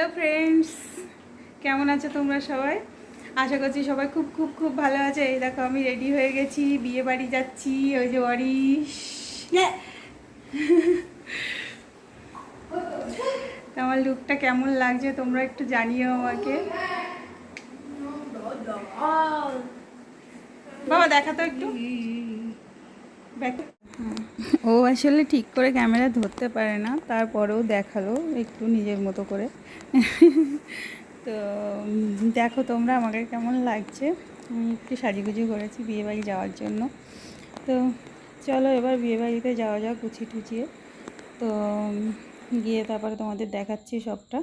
Hello friends কেমন আছো তোমরা সবাই? আশা করছি সবাই খুব খুব খুব ভালো আছে। এই দেখো আমি রেডি হয়ে গেছি বিয়ে বাড়ি যাচ্ছি ওই যে অরিশ তো আমার লুকটা কেমন লাগছে তোমরা একটু জানিও আমাকে। বাবা দেখা তো একটু। দেখ- ও আসলে ঠিক করে ক্যামেরা ধরতে পারে না তারপরেও দেখাল একটু নিজের মতো করে। তো দেখো তোমরা আমাকে কেমন লাগছে। আমি একটু সাজুগুজু করেছি বিয়েবাড়ি যাওয়ার জন্য। তো চলো এবার বিয়েবাড়িতে যাওয়া যাক গুছিয়ে টুচিয়ে তো গিয়ে তারপরে তোমাদের দেখাচ্ছি সবটা।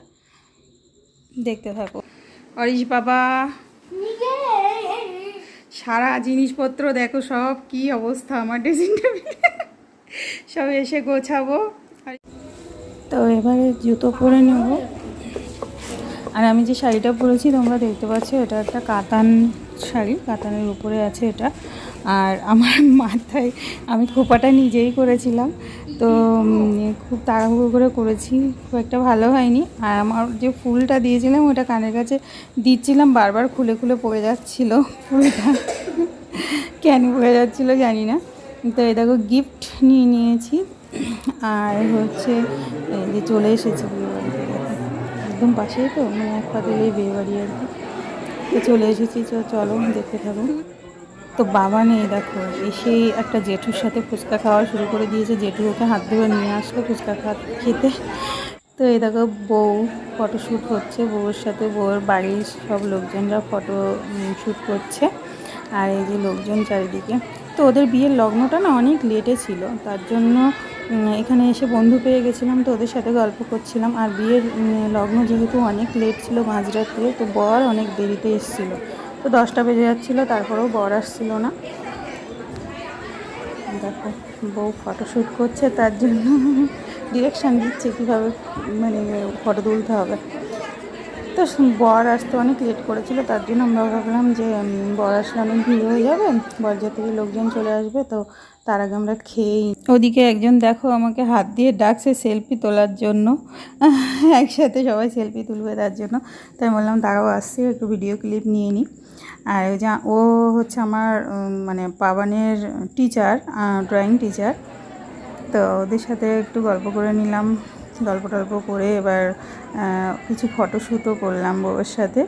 দেখতে থাকো। অরিশ বাবা! সারা জিনিসপত্র দেখো সব কি অবস্থা আমার ড্রেসিং টেবিলে। সব এসে গোছাবো। তো এবারে জুতো পরে নেব। আর আমি যে শাড়িটা পরেছি, তোমরা দেখতে পাচ্ছ, এটা একটা কাতান শাড়ি, কাতানের উপরে আছে এটা। আর আমার মাথায়, আমি খোপাটা নিজেই করেছিলাম। তো খুব তাড়াহুড়ো করে করেছি, খুব একটা ভালো হয়নি। আর আমার যে ফুলটা দিয়েছিলাম, ওটা কানের কাছে দিচ্ছিলাম, বারবার খুলে খুলে পড়ে যাচ্ছিল। ফুলটা কেন পড়ে যাচ্ছিল জানি না। তো এই দেখো গিফট নিয়ে নিয়েছি। আর হচ্ছে, এই যে চলে এসেছি বিয়ে বাড়িতে দেখো। একদম পাশেই তো মানে এক পা দিলেই বিয়ে বাড়ি আর কি। তো চলে এসেছি চলো দেখতে থাকো। তো বাবা নেই, দেখো, এসে একটা জেঠুর সাথে ফুচকা খাওয়া শুরু করে দিয়েছে। জেঠু ওকে হাত ধরে নিয়ে আসলো ফুচকা খা, খেতে। তো এই দেখো, বউ ফটোশ্যুট হচ্ছে বউয়ের সাথে, বউয়ের বাড়ির সব লোকজনরা ফটো শ্যুট করছে। আর এই যে লোকজন চারিদিকে। তো ওদের বিয়ের লগ্নটা না অনেক লেটে ছিল। তার জন্য এখানে এসে বন্ধু পেয়ে গেছিলাম তো ওদের সাথে গল্প করছিলাম। আর বিয়ের লগ্ন যেহেতু অনেক লেট ছিল মাঝরাত্রে, তো বর অনেক দেরিতে এসেছিল। তো দশটা বেজে যাচ্ছিল, তারপরেও বর আসছিল না। দেখো, বউ ফটোশ্যুট করছে, তার জন্য ডিরেকশান দিচ্ছে কীভাবে মানে ফটো তুলতে হবে। তো বর আসতে অনেক লেট করেছিল, তার জন্য আমরা ভাবলাম যে বর আসলে অনেক ভিড় হয়ে যাবে বরযাত্রীর লোকজন চলে আসবে, তো তার আগে আমরা খেয়েই ওদিকে একজন দেখো আমাকে হাত দিয়ে ডাকছে সেলফি তোলার জন্য, একসাথে সবাই সেলফি তুলবে তার জন্য তাই বললাম তারাও আসছে, একটু ভিডিও ক্লিপ নিয়ে নিই আর ওই যে, ও হচ্ছে আমার মানে পাবানের টিচার ড্রয়িং টিচার তো ওদের সাথে একটু গল্প করে নিলাম। গল্প টল্প করে এবার কিছু ফটোশ্যুটও করলাম বউয়ের সাথে।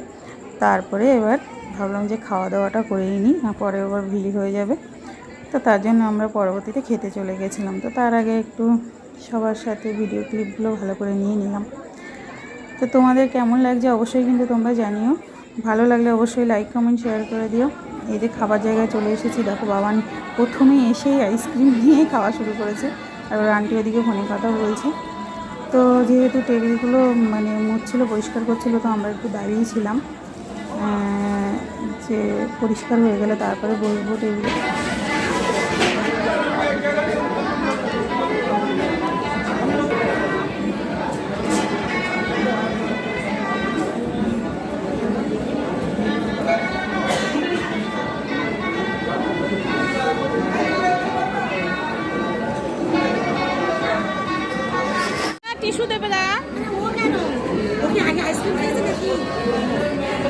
তারপরে এবার ভাবলাম যে খাওয়া দাওয়াটা করেই নিই পরে এবার ভিড় হয়ে যাবে। তো তার জন্য আমরা পরবর্তীতে খেতে চলে গেছিলাম। তো তার আগে একটু সবার সাথে ভিডিও ক্লিপগুলো ভালো করে নিয়ে নিলাম। তো তোমাদের কেমন লাগছে অবশ্যই কিন্তু তোমরা জানিও। ভালো লাগলে অবশ্যই লাইক কমেন্ট শেয়ার করে দিও। এই যে খাবার জায়গায় চলে এসেছি, দেখো বাবান প্রথমে এসেই আইসক্রিম নিয়ে খাওয়া শুরু করেছে। আর আন্টি ওদিকে ফোনে কথা বলছে। তো যেহেতু টেবিলগুলো মানে মুছছিল, পরিষ্কার করছিল, তো আমরা একটু দাঁড়িয়েছিলাম ছিলাম। যে পরিষ্কার হয়ে গেলে তারপরে বসবো টেবিলে। টিস্যু দেবে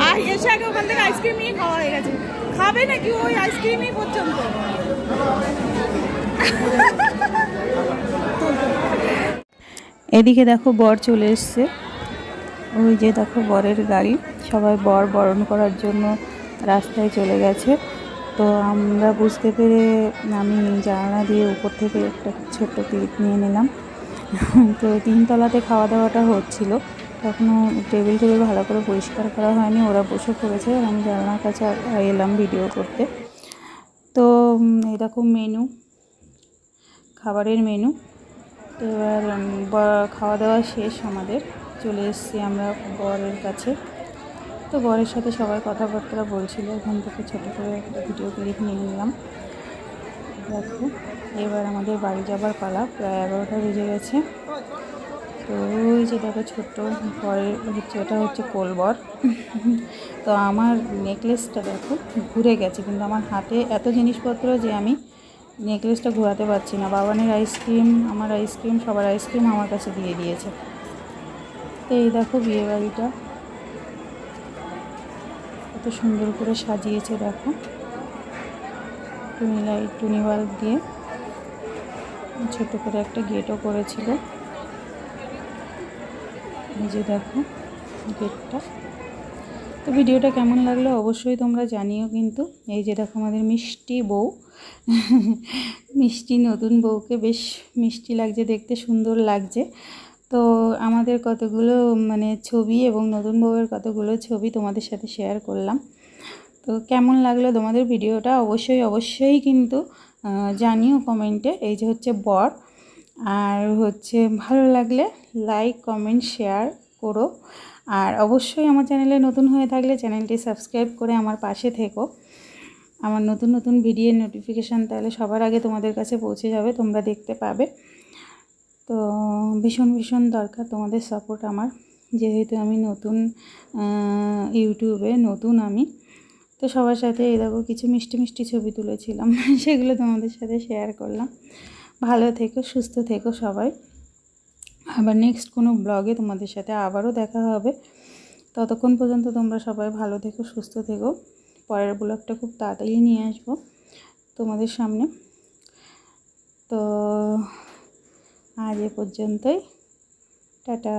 আর এসে আগে ওখান থেকে আইসক্রিম নিয়ে খাওয়া হয়ে গেছে। খাবে নাকি ওই আইসক্রিমই পর্যন্ত? এদিকে দেখো বর চলে এসছে। ওই যে দেখো বরের গাড়ি। সবাই বর বরণ করার জন্য রাস্তায় চলে গেছে। তো আমরা বুঝতে পেরে আমি জানালা দিয়ে উপর থেকে একটা ছোট্ট ক্লিপ নিয়ে নিলাম। তো তিনতলাতে খাওয়া দাওয়াটা হচ্ছিল। তখনও টেবিল টেবিল ভালো করে পরিষ্কার করা হয়নি, ওরা বসে পড়েছে আমি জানালার কাছে এলাম ভিডিও করতে। তো এরকম মেনু, খাবারের মেনু। তো এবার খাওয়া দাওয়া শেষ আমাদের, চলে এসেছি আমরা বরের কাছে। তো বরের সাথে সবাই কথাবার্তা বলছিল, ওখান থেকে ছোটো করে একটা ভিডিও ক্লিপ নিয়ে নিলাম। দেখো। এবার আমাদের বাড়ি যাবার পালা, প্রায় এগারোটা বেজে গেছে। তো ওই যে দেখো ছোট্ট বরের হচ্ছে ওটা হচ্ছে কোলবর। তো আমার নেকলেসটা দেখো ঘুরে গেছে, কিন্তু আমার হাতে এত জিনিসপত্র যে আমি নেকলেসটা ঘোরাতে পারছি না। বাবানের আইসক্রিম, আমার আইসক্রিম, সবার আইসক্রিম আমার কাছে দিয়ে দিয়েছে। তো এই দেখো বিয়ে বাড়িটা। কত সুন্দর করে সাজিয়েছে দেখো। টুনি লাইট, টুনি বাল্ব দিয়ে। ছোট করে একটা গেটও করেছিল। যে দেখো গেটটা। তো ভিডিওটা কেমন লাগল অবশ্যই তোমরা জানিও কিন্তু। এই যে দেখো আমাদের মিষ্টি বউ। মিষ্টি নতুন বউকে বেশ মিষ্টি লাগছে, দেখতে সুন্দর লাগছে। তো আমাদের কতগুলো মানে ছবি এবং নতুন বউয়ের কতগুলো ছবি তোমাদের সাথে শেয়ার করলাম। তো কেমন লাগল তোমাদের ভিডিওটা অবশ্যই অবশ্যই কিন্তু জানিও কমেন্টে। এই যে হচ্ছে বর। আর হচ্ছে ভালো লাগলে লাইক কমেন্ট শেয়ার করো। আর অবশ্যই আমার চ্যানেলে নতুন হয়ে থাকলে চ্যানেলটি সাবস্ক্রাইব করে আমার পাশে থেকো। আমার নতুন নতুন ভিডিওর নোটিফিকেশান তাহলে সবার আগে তোমাদের কাছে পৌঁছে যাবে, তোমরা দেখতে পাবে। তো ভীষণ ভীষণ দরকার তোমাদের সাপোর্ট আমার। যেহেতু আমি নতুন ইউটিউবে নতুন আমি। তো সবার সাথে এই দেখো কিছু মিষ্টি মিষ্টি ছবি তুলেছিলাম, সেগুলো তোমাদের সাথে শেয়ার করলাম। ভালো থেকো, সুস্থ থেকো সবাই। আবার নেক্সট কোনো ব্লগে তোমাদের সাথে আবারও দেখা হবে। ততক্ষণ পর্যন্ত তোমরা সবাই ভালো থেকো, সুস্থ থেকো। পরের ব্লগটা খুব তাড়াতাড়ি নিয়ে আসব তোমাদের সামনে। তো আজ এ পর্যন্তই। টাটা।